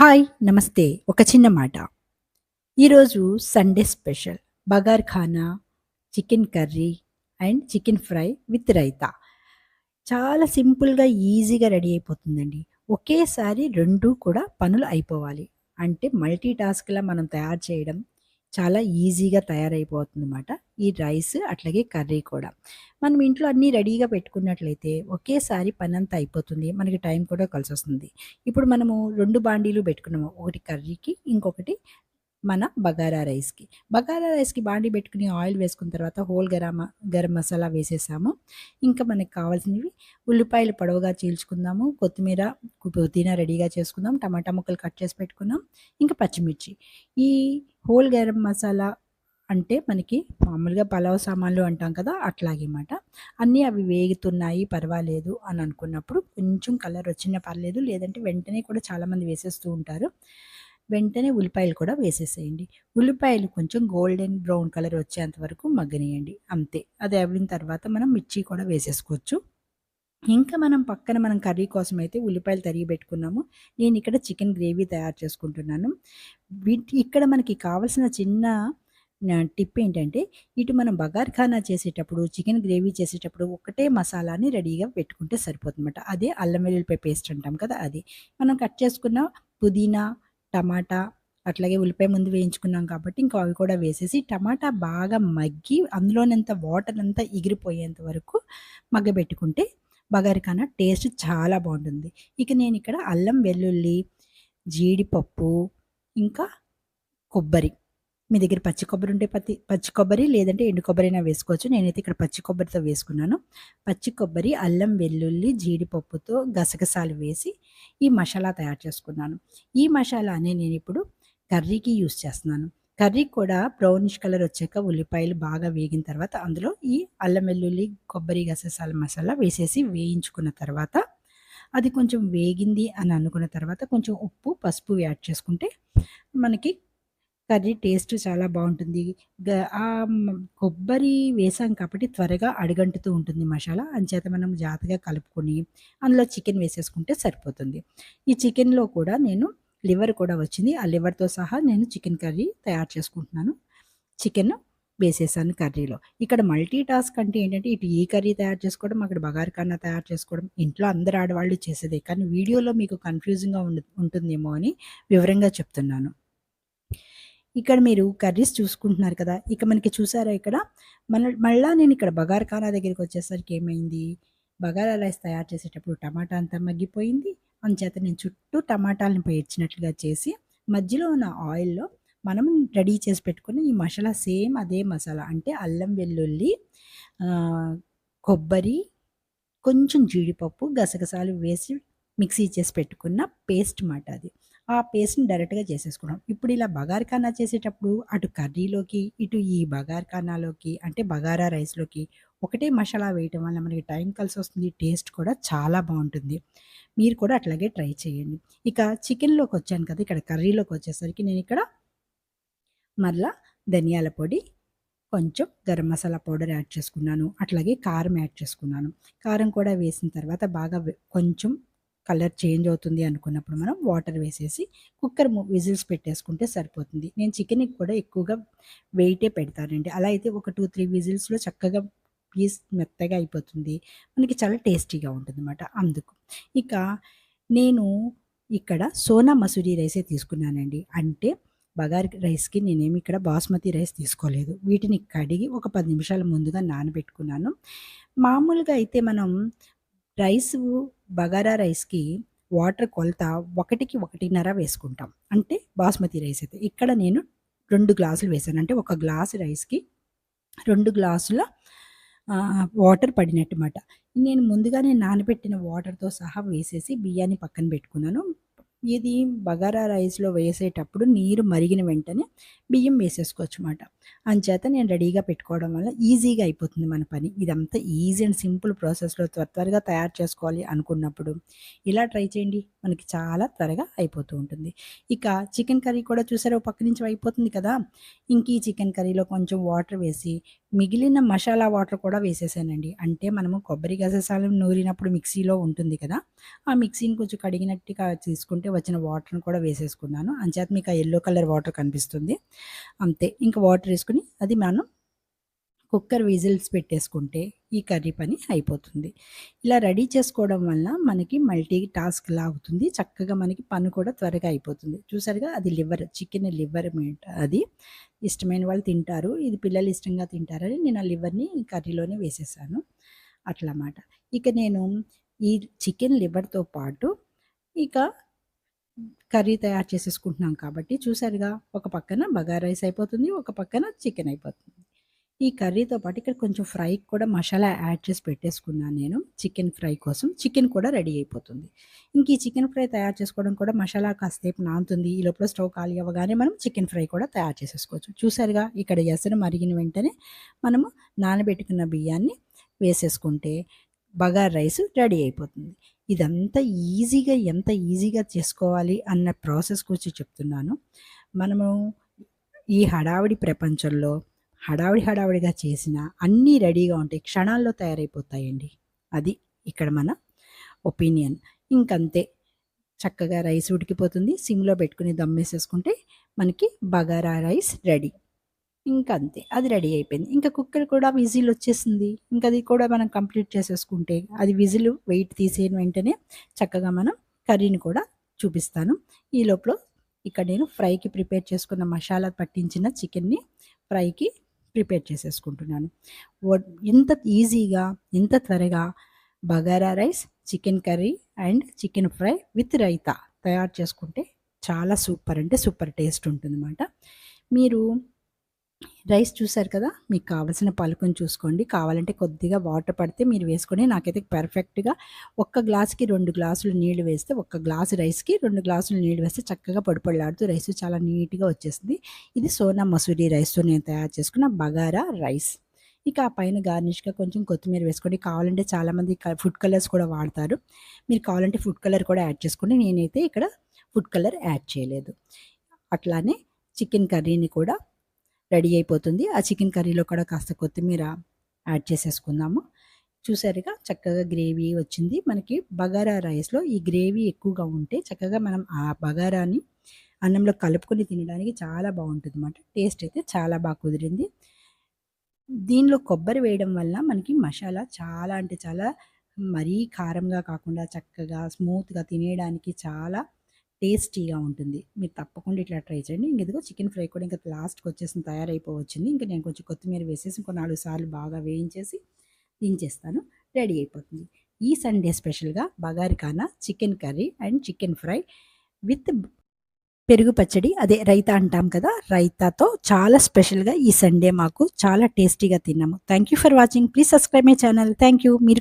Hi నమస్తే. ఒక చిన్న మాట. ఈరోజు Sunday special. Bagar khana chicken curry and chicken fry with raita. చాలా సింపుల్గా ఈజీగా రెడీ అయిపోతుందండి. ఒకేసారి రెండు కూడా పనులు అయిపోవాలి. అంటే మల్టీ టాస్క్లా మనం తయారు చేయడం చాలా ఈజీగా తయారైపోతుందన్నమాట. ఈ రైస్ అట్లాగే కర్రీ కూడా. మనం ఇంట్లో అన్నీ రెడీగా పెట్టుకున్నట్లయితే ఒకేసారి పని అంతా అయిపోతుంది. మనకి టైం కూడా కలిసి వస్తుంది ఇప్పుడు మనము రెండు బాండీలు పెట్టుకున్నాము. ఒకటి కర్రీకి ఇంకొకటి మన బగారా రైస్కి. బగారా రైస్కి బాండి పెట్టుకుని ఆయిల్ వేసుకున్న తర్వాత హోల్ గరం గరం మసాలా వేసేసాము. ఇంకా మనకి కావాల్సినవి ఉల్లిపాయలు పొడవుగా చీల్చుకుందాము కొత్తిమీర పుదీనా రెడీగా చేసుకుందాం టమాటా ముక్కలు కట్ చేసి పెట్టుకుందాం ఇంకా పచ్చిమిర్చి. ఈ హోల్ గరం మసాలా అంటే మనకి మామూలుగా పలావ్ సామాన్లు అంటాం కదా అట్లాగేమాట అన్నీ అవి వేగుతున్నాయి పర్వాలేదు అని అనుకున్నప్పుడు కొంచెం కలర్ వచ్చినా పర్లేదు లేదంటే వెంటనే కూడా చాలామంది వేసేస్తూ ఉంటారు. వెంటనే ఉల్లిపాయలు కూడా వేసేసేయండి. ఉల్లిపాయలు కొంచెం గోల్డెన్ బ్రౌన్ కలర్ వచ్చేంత వరకు మగ్గనియండి. అంతే. అది అవిన తర్వాత మనం మిర్చి కూడా వేసేసుకోవచ్చు. ఇంకా మనం పక్కన మనం కర్రీ కోసం అయితే ఉల్లిపాయలు తరిగి పెట్టుకున్నాము. నేను ఇక్కడ చికెన్ గ్రేవీ తయారు చేసుకుంటున్నాను. వీటి ఇక్కడ మనకి కావాల్సిన చిన్న టిప్ ఏంటంటే ఇటు మనం బగార్ ఖానా చేసేటప్పుడు చికెన్ గ్రేవీ చేసేటప్పుడు ఒకటే మసాలాని రెడీగా పెట్టుకుంటే సరిపోతుందన్నమాట. అదే అల్లం వెల్లుల్లిపాయ పేస్ట్ అంటాం కదా అది. మనం కట్ చేసుకున్న పుదీనా టమాటా అట్లాగే ఉల్లిపాయ ముందు వేయించుకున్నాం కాబట్టి ఇంకా అవి కూడా వేసేసి టమాటా బాగా మగ్గి అందులోనంత వాటర్ అంతా ఎగిరిపోయేంత వరకు మగ్గబెట్టుకుంటే బగారికాన టేస్ట్ చాలా బాగుంటుంది. ఇక నేను ఇక్కడ అల్లం వెల్లుల్లి జీడిపప్పు ఇంకా కొబ్బరి మీ దగ్గర పచ్చి కొబ్బరి ఉంటే పత్తి పచ్చి కొబ్బరి లేదంటే ఎండు కొబ్బరి అయినా వేసుకోవచ్చు. నేనైతే ఇక్కడ పచ్చి కొబ్బరితో వేసుకున్నాను. పచ్చి కొబ్బరి అల్లం వెల్లుల్లి జీడిపప్పుతో గసగసాలు వేసి ఈ మసాలా తయారు చేసుకున్నాను. ఈ మసాలానే నేను ఇప్పుడు కర్రీకి యూస్ చేస్తున్నాను. కర్రీ కూడా బ్రౌనిష్ కలర్ వచ్చాక ఉల్లిపాయలు బాగా వేగిన తర్వాత అందులో ఈ అల్లం వెల్లుల్లి కొబ్బరి గసగసాల మసాలా వేసేసి వేయించుకున్న తర్వాత అది కొంచెం వేగింది అని అనుకున్న తర్వాత కొంచెం ఉప్పు పసుపు యాడ్ చేసుకుంటే మనకి కర్రీ టేస్ట్ చాలా బాగుంటుంది. ఆ కొబ్బరి వేసాం కాబట్టి త్వరగా అడుగంటుతూ ఉంటుంది మసాలా. అంచేత మనం జాతగా కలుపుకొని అందులో చికెన్ వేసేసుకుంటే సరిపోతుంది. ఈ చికెన్లో కూడా నేను లివర్ కూడా వచ్చింది. ఆ లివర్తో సహా నేను చికెన్ కర్రీ తయారు చేసుకుంటున్నాను. చికెన్ వేసేసాను కర్రీలో. ఇక్కడ మల్టీ టాస్క్ అంటే ఏంటంటే ఇటు ఈ కర్రీ తయారు చేసుకోవడం అక్కడ బగారు కన్నా తయారు చేసుకోవడం ఇంట్లో అందరు ఆడవాళ్ళు చేసేదే. కానీ వీడియోలో మీకు కన్ఫ్యూజింగ్గా ఉంటుందేమో అని వివరంగా చెప్తున్నాను. ఇక్కడ మీరు కర్రీస్ చూసుకుంటున్నారు కదా ఇక మనకి చూసారా ఇక్కడ? మన మళ్ళా నేను ఇక్కడ బగార్ ఖానా దగ్గరికి వచ్చేసరికి ఏమైంది? బగారా రైస్ తయారు చేసేటప్పుడు టమాటా అంతా మగ్గిపోయింది. అందుచేత నేను చుట్టూ టమాటాలను పేర్చినట్లుగా చేసి మధ్యలో ఉన్న ఆయిల్లో మనం రెడీ చేసి పెట్టుకుని ఈ మసాలా సేమ్ అదే మసాలా అంటే అల్లం వెల్లుల్లి కొబ్బరి కొంచెం జీడిపప్పు గసగసాలు వేసి మిక్సీ చేసి పెట్టుకున్న పేస్ట్ మాట అది. ఆ పేస్ట్ని డైరెక్ట్గా చేసేసుకున్నాం. ఇప్పుడు ఇలా బగార్ ఖానా చేసేటప్పుడు అటు కర్రీలోకి ఇటు ఈ బగార్ ఖానాలోకి అంటే బగారా రైస్లోకి ఒకటే మసాలా వేయటం వల్ల మనకి టైం కలిసి వస్తుంది టేస్ట్ కూడా చాలా బాగుంటుంది. మీరు కూడా అట్లాగే ట్రై చేయండి. ఇక చికెన్లోకి వచ్చాను కదా ఇక్కడ కర్రీలోకి వచ్చేసరికి నేను ఇక్కడ మళ్ళా ధనియాల పొడి కొంచెం గరం మసాలా పౌడర్ యాడ్ చేసుకున్నాను. అట్లాగే కారం యాడ్ చేసుకున్నాను. కారం కూడా వేసిన తర్వాత బాగా కొంచెం కలర్ చేంజ్ అవుతుంది అనుకున్నప్పుడు మనం వాటర్ వేసేసి కుక్కర్ విజిల్స్ పెట్టేసుకుంటే సరిపోతుంది. నేను చికెన్కి కూడా ఎక్కువగా వెయిటే పెడతానండి. అలా అయితే ఒక టూ త్రీ విజిల్స్లో చక్కగా పీస్ మెత్తగా అయిపోతుంది. మనకి చాలా టేస్టీగా ఉంటుంది అనమాట అందుకు ఇక నేను ఇక్కడ సోనా మసూరి రైసే తీసుకున్నానండి. అంటే బగార్ రైస్కి నేనేమి ఇక్కడ బాస్మతి రైస్ తీసుకోలేదు. వీటిని కడిగి ఒక పది నిమిషాల ముందుగా నానబెట్టుకున్నాను. మామూలుగా అయితే మనం రైస్ బగారా రైస్కి వాటర్ కొలత ఒకటికి ఒకటిన్నర వేసుకుంటాం. అంటే బాస్మతి రైస్ అయితే. ఇక్కడ నేను రెండు గ్లాసులు వేసాను. అంటే ఒక గ్లాసు రైస్కి రెండు గ్లాసుల వాటర్ పడినట్టుమాట నేను ముందుగానే నానబెట్టిన వాటర్తో సహా వేసేసి బియ్యాన్ని పక్కన పెట్టుకున్నాను. ఇది బగారా రైస్లో వేసేటప్పుడు నీరు మరిగిన వెంటనే బియ్యం వేసేసుకోవచ్చు అనమాట అంచేత నేను రెడీగా పెట్టుకోవడం వల్ల ఈజీగా అయిపోతుంది మన పని. ఇదంతా ఈజీ అండ్ సింపుల్ ప్రాసెస్లో త్వర త్వరగా తయారు చేసుకోవాలి అనుకున్నప్పుడు. ఇలా ట్రై చేయండి. మనకి చాలా త్వరగా అయిపోతూ ఉంటుంది. ఇక చికెన్ కర్రీ కూడా చూసారా ఒక పక్క నుంచి అయిపోతుంది కదా? ఇంక ఈ చికెన్ కర్రీలో కొంచెం వాటర్ వేసి మిగిలిన మసాలా వాటర్ కూడా వేసేసానండి. అంటే మనము కొబ్బరి గససాలం నూరినప్పుడు మిక్సీలో ఉంటుంది కదా ఆ మిక్సీని కొంచెం కడిగినట్టుగా తీసుకుంటే వచ్చిన వాటర్ని కూడా వేసేసుకున్నాను. అంచేత మీకు ఆ ఎల్లో కలర్ వాటర్ కనిపిస్తుంది. అంతే. ఇంకా వాటర్ వేసుకుని అది మనం కుక్కర్ విజిల్స్ పెట్టేసుకుంటే ఈ కర్రీ పని అయిపోతుంది. ఇలా రెడీ చేసుకోవడం వల్ల మనకి మల్టీ టాస్క్ లా అవుతుంది. చక్కగా మనకి పని కూడా త్వరగా అయిపోతుంది. చూసారుగా అది లివర్ చికెన్ లివర్ అది ఇష్టమైన వాళ్ళు తింటారు. ఇది పిల్లలు ఇష్టంగా తింటారని నేను ఆ లివర్ని కర్రీలోనే వేసేసాను. అట్లా ఇక నేను ఈ చికెన్ లివర్తో పాటు ఇక కర్రీ తయారు చేసేసుకుంటున్నాం కాబట్టి చూసారుగా ఒక పక్కన బగారా రైస్ అయిపోతుంది ఒక పక్కన చికెన్ అయిపోతుంది. ఈ కర్రీతో పాటు ఇక్కడ కొంచెం ఫ్రైకి కూడా మసాలా యాడ్ చేసి పెట్టేసుకున్నాను నేను. చికెన్ ఫ్రై కోసం. చికెన్ కూడా రెడీ అయిపోతుంది. ఇంక ఈ చికెన్ ఫ్రై తయారు చేసుకోవడం కూడా మసాలా కాసేపు నానుతుంది. ఈ లోపల స్టవ్ ఖాళీ అవ్వగానే మనం చికెన్ ఫ్రై కూడా తయారు చేసేసుకోవచ్చు. చూసారుగా ఇక్కడ ఎసరు మరిగిన వెంటనే మనము నానబెట్టుకున్న బియ్యాన్ని వేసేసుకుంటే బగార్ రైస్ రెడీ అయిపోతుంది. ఇదంతా ఈజీగా ఎంత ఈజీగా చేసుకోవాలి అన్న ప్రాసెస్ గురించి చెప్తున్నాను. మనము ఈ హడావిడి ప్రపంచంలో హడావిడి హడావిడిగా చేసిన అన్నీ రెడీగా ఉంటాయి క్షణాల్లో తయారైపోతాయండి. అది ఇక్కడ మన ఒపీనియన్. ఇంకంతే. చక్కగా రైస్ ఉడికిపోతుంది. సిమ్లో పెట్టుకుని దమ్మేసేసుకుంటే మనకి బగారా రైస్ రెడీ. ఇంకా అంతే అది రెడీ అయిపోయింది. ఇంకా కుక్కర్ కూడా విజిల్ వచ్చేసింది. ఇంకా అది కూడా మనం కంప్లీట్ చేసేసుకుంటే అది విజిల్ వెయిట్ తీసేసిన వెంటనే చక్కగా మనం కర్రీని కూడా చూపిస్తాను. ఈ లోపల ఇక్కడ నేను ఫ్రైకి ప్రిపేర్ చేసుకున్న మసాలా పట్టించిన చికెన్ని ఫ్రైకి ప్రిపేర్ చేసేసుకుంటున్నాను. ఇంత ఈజీగా ఇంత త్వరగా bagara rice chicken curry and chicken fry with raita తయారు చేసుకుంటే చాలా సూపర్ అంటే సూపర్ టేస్ట్ ఉంటుందన్నమాట. మీరు రైస్ చూసారు కదా? మీకు కావాల్సిన పలుకుని చూసుకోండి. కావాలంటే కొద్దిగా వాటర్ పడితే మీరు వేసుకొని నాకైతే పర్ఫెక్ట్గా ఒక్క గ్లాస్కి రెండు గ్లాసులు నీళ్ళు వేస్తే ఒక్క గ్లాసు రైస్కి రెండు గ్లాసులు నీళ్ళు వేస్తే చక్కగా పొడిపొడిలాడుతూ రైస్ చాలా నీట్గా వచ్చేసింది. ఇది సోనా మసూరి రైస్తో నేను తయారు చేసుకున్న బగారా రైస్. ఇక ఆ పైన గార్నిష్గా కొంచెం కొత్తిమీర వేసుకోండి. కావాలంటే చాలామంది ఫుడ్ కలర్స్ కూడా వాడతారు. మీరు కావాలంటే ఫుడ్ కలర్ కూడా యాడ్ చేసుకోండి. నేనైతే ఇక్కడ ఫుడ్ కలర్ యాడ్ చేయలేదు. అట్లానే చికెన్ కర్రీని కూడా రెడీ అయిపోతుంది. ఆ చికెన్ కర్రీలో కూడా కాస్త కొత్తిమీర యాడ్ చేసేసుకుందాము. చూసారుగా చక్కగా గ్రేవీ వచ్చింది. మనకి బగారా రైస్లో ఈ గ్రేవీ ఎక్కువగా ఉంటే చక్కగా మనం ఆ బగారాని అన్నంలో కలుపుకొని తినడానికి చాలా బాగుంటుంది అన్నమాట టేస్ట్ అయితే చాలా బాగా కుదిరింది. దీనిలో కొబ్బరి వేయడం వల్ల మనకి మసాలా చాలా అంటే చాలా మరీ కారంగా కాకుండా చక్కగా స్మూత్గా తినేయడానికి చాలా టేస్టీగా ఉంటుంది. మీరు తప్పకుండా ఇట్లా ట్రై చేయండి. ఇంక ఇదిగో చికెన్ ఫ్రై కూడా ఇంకా లాస్ట్కి వచ్చేసి తయారైపోవచ్చింది. ఇంకా నేను కొంచెం కొత్తిమీర వేసేసి ఇంకో నాలుగు సార్లు బాగా వేయించేసి దించేస్తాను. రెడీ అయిపోతుంది. ఈ సండే స్పెషల్గా bagarakhana chicken curry and chicken fry with పెరుగు పచ్చడి. అదే రైతా అంటాం కదా రైతాతో చాలా స్పెషల్గా ఈ సండే మాకు చాలా టేస్టీగా తిన్నాము. Thank you for watching. Please subscribe my channel. Thank you మీరు